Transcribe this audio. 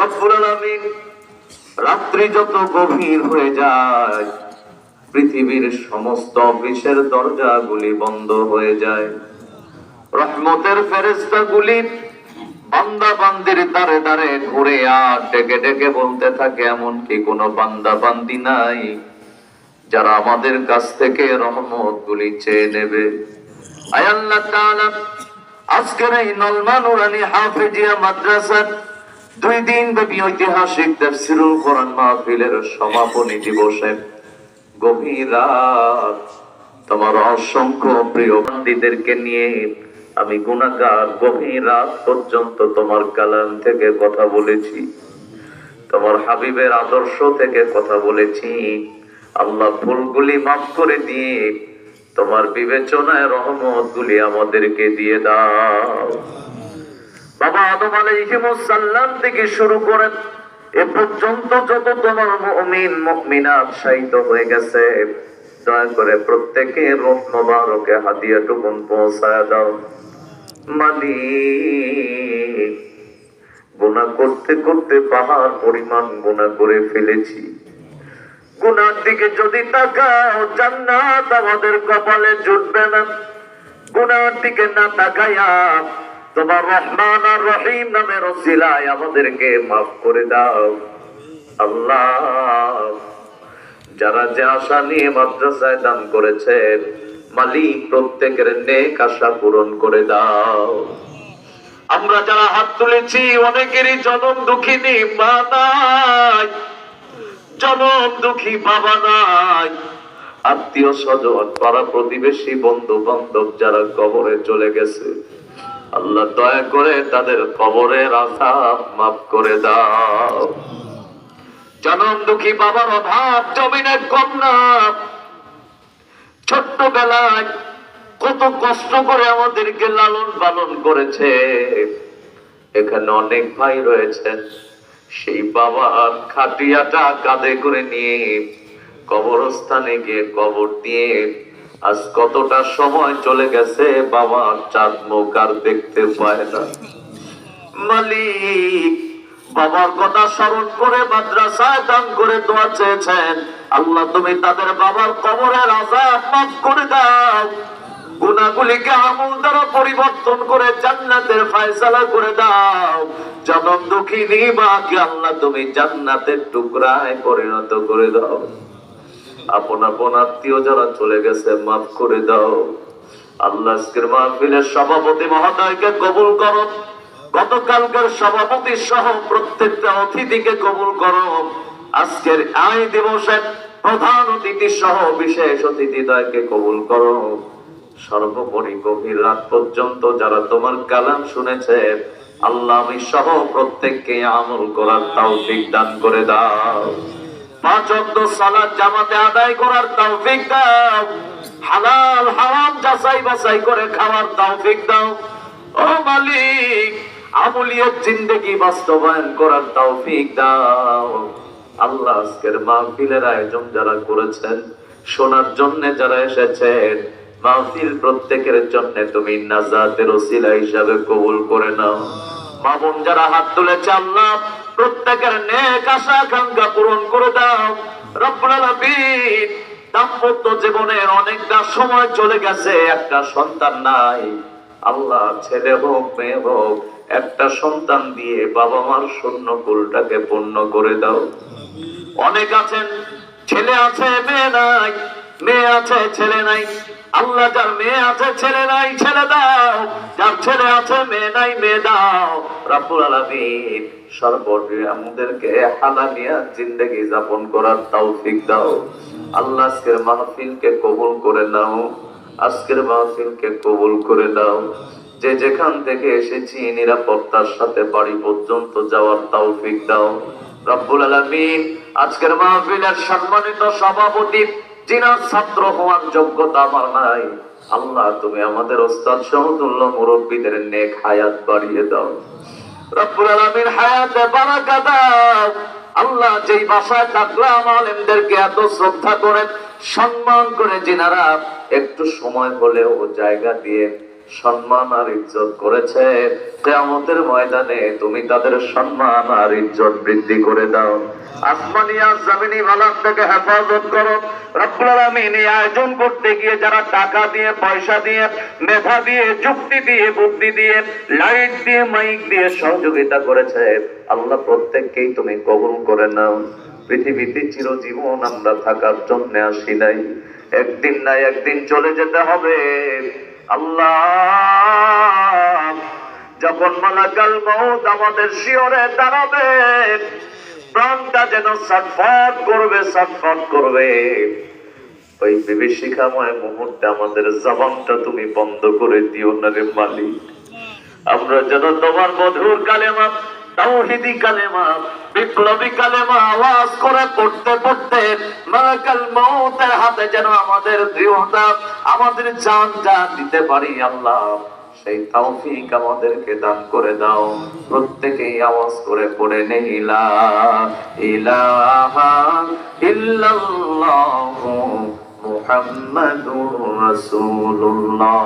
রব্বুল রাত্রি যত গভীর হয়ে যায়, পৃথিবীর সমস্ত অফিসের দরজাগুলি বন্ধ হয়ে যায়। রহমতের ফেরেস্তাগুলি বান্দা বান্দির দ্বারে দ্বারে ঘুরে আর ডেকে ডেকে বলতে থাকে এমন কি কোনো বান্দা বান্দি নাই যারা আমাদের কাছ থেকে রহমত গুলি চেয়ে নেবে। আয় আল্লাহ আজকের এই নলমান নুরানি হাফেজিয়া মাদ্রাসার দুই দিন ব্যাপী ঐতিহাসিক তাফসিরুল কোরআন মাহফিলের সমাপনী দিবসে গভীর রাত। তোমার অসংখ্য প্রিয় বন্দীদেরকে নিয়ে আমি গুণাগার গভীর রাত পর্যন্ত তোমার কালাম থেকে কথা বলেছি, তোমার হাবিবের আদর্শ থেকে কথা বলেছি। আল্লাহ ভুলগুলি মাফ করে দিয়ে তোমার বিবেচনায় রহমত গুলি আমাদেরকে দিয়ে দাও। বাবা আদম আলাইহিমুসাল্লাম থেকে শুরু করেন এ পর্যন্ত যত তোমার মুমিন হয়ে গেছে। দয়া করে প্রত্যেকে রূহ মোবারকে হাদিয়া টুকুন পৌঁছায় দাও। মালিক গুণা করতে করতে পাহাড় পরিমাণ গুণা করে ফেলেছি। গুনার দিকে যদি তাকাও, জান্নাত আমাদের কপালে জুটবে না। গুনার দিকে না তাকাইয়া তোমার রহমান আর রহিম নামের ওসিলায় আমাদেরকে মাফ করে দাও। আল্লাহ, যারা যে আশা নিয়ে মাদ্রাসায় দান করেছেন, মালিক প্রত্যেকের নেক আশা পূরণ করে দাও। আমরা যারা হাত তুলেছি, অনেকেরই জনম দুঃখিনী মা নাই, জনম দুঃখী বাবা নাই। আত্মীয় স্বজন, পাড়া প্রতিবেশী বন্ধু বান্ধব যারা কবরে চলে গেছে আল্লাহ দয়া করে তাদের কবরের আশাব মাফ করে দাও। জনম দুঃখী বাবার অভাব, জমিনের কম না ছোট্টবেলায় কত কষ্ট করে আমাদেরকে লালন পালন করেছে। এখানে অনেক ভাই রয়েছেন সেই বাবার খাটিয়াটা কাঁধে করে নিয়ে কবরস্থানে গিয়ে কবর দিয়ে আজ কতটা সময় চলে গেছে বাবার চাঁদ মুখ আর দেখতে পায় না। মালিক বাবার কথা স্মরণ করে মাদ্রাসায় দান করে দোয়া চেয়েছেন। আল্লাহ, তুমি তাদের বাবার কবরের আজাব মাফ করে দাও। গুণাগুলিকে আমল দ্বারা পরিবর্তন করে জান্নাতের ফায়সালা করে দাও। জনম দুঃখিনী মাকে আল্লাহ, তুমি জান্নাতের টুকরায় পরিণত করে দাও। আপন আপন আত্মীয় যারা চলে গেছে, মাফ করে দাও। আল্লাহ আজকের মাহফিলের সভাপতি মহোদয়কে কবুল করো। গতকালকার সভাপতি সহ প্রত্যেকটা অতিথিকে কবুল করো। আজকের আয় দিবসের প্রধান অতিথি সহ বিশেষ অতিথিদ্বয়কে কবুল করো। সর্বোপরি গভীর রাত পর্যন্ত যারা তোমার কালাম শুনেছে, আল্লাহ আমি সহ প্রত্যেককে আমল করার তৌফিক দান করে দাও। পাঁচ অক্ট সালাত জামাতে আদায় করার দাও। হালাল হারাম যাচাই বাছাই করে খাওয়ার দাও। ও মালিক বাস্তবায়ন করার দাও। আল্লাহ আজকের মাহফিলের আয়োজন যারা করেছেন, শোনার জন্য যারা এসেছেন, মাহফিল প্রত্যেকের জন্য তুমি নাজাতের ওসিলা হিসাবে কবুল করে নাও। মামুন যারা হাত তুলেছে, আল্লাহ প্রত্যেকের নেক আশা আকাঙ্ক্ষা পূরণ করে দাও। রব্বুল দাম্পত্য জীবনের অনেকটা সময় চলে গেছে, একটা সন্তান নাই। আল্লাহ ছেলে হোক, মেয়ে হোক, একটা সন্তান দিয়ে বাবা মার শূন্য কুলটাকে পূর্ণ করে দাও। অনেক আছেন, ছেলে আছে, মেয়ে নাই, মেয়ে আছে, ছেলে নাই। আল্লাহ যার মেয়ে আছে, ছেলে নাই, ছেলে দাও। যার ছেলে আছে, মেয়ে নাই, মেয়ে দাও। রাব্বুল আলামিন সর্বোপরি আমাদেরকে হালালিয়া জিন্দেগি যাপন করার তৌফিক দাও। আল্লাহ আজকের মাহফিলকে কবুল করে নাও। আজকের মাহফিলকে কবুল করে দাও যে যেখান থেকে এসেছি, নিরাপত্তার সাথে বাড়ি পর্যন্ত যাওয়ার তৌফিক দাও। রব্বুল আলামিন আজকের মাহফিলের সম্মানিত সভাপতি যিনার ছাত্র হওয়ার যোগ্যতা আমার নাই। আল্লাহ, তুমি আমাদের ওস্তাদ সমতুল্য মুরব্বীদের নেক হায়াত বাড়িয়ে দাও। আল্লাহ, যেই বাসায় থাকলাম, আলেমদেরকে এত শ্রদ্ধা করে, সম্মান করে, যিনারা একটু সময় হলেও জায়গা দিয়ে সম্মান আর ইজ্জত করেছে, কেয়ামতের ময়দানে তুমি তাদের সম্মান আর ইজ্জত বৃদ্ধি করে দাও। আসমানিয়া জমিনি ভালার থেকে হেফাজত করো। আয়োজন করতে গিয়ে যারা টাকা দিয়ে, পয়সা দিয়ে, মেধা দিয়ে, যুক্তি দিয়ে, বুদ্ধি দিয়ে, লাইট দিয়ে, মাইক দিয়ে সহযোগিতা করেছে, আল্লাহ প্রত্যেককেই তুমি কবুল করে নাও। পৃথিবীতে চিরজীবন আমরা থাকার জন্য আসি নাই। একদিন না একদিন চলে যেতে হবে। আল্লাহ, যখন মালাকাল মৌত আমাদের শিওরে দাঁড়াবে প্রাণটা যেন ছটফট করবে ছটফট করবে। ওই বিভীষিকাময় মুহূর্তে আমাদের জবানটা তুমি বন্ধ করে দিও না রে মালিক। আমরা যেন তোমার মধুর কালেমা, তাওহিদি কালেমা, বিপ্লবী কালেমা আওয়াজ করে পড়তে পড়তে মালাকাল মৌতের হাতে যেন আমাদের দৃঢ়তা, আমাদের জানটা দিতে পারি আল্লাহ। সেই তৌফিক আমাদেরকে দান করে দাও। প্রত্যেকেই আওয়াজ করে পড়ে নেই লা ইলাহা ইল্লাল্লাহু মুহাম্মাদুর রাসূলুল্লাহ।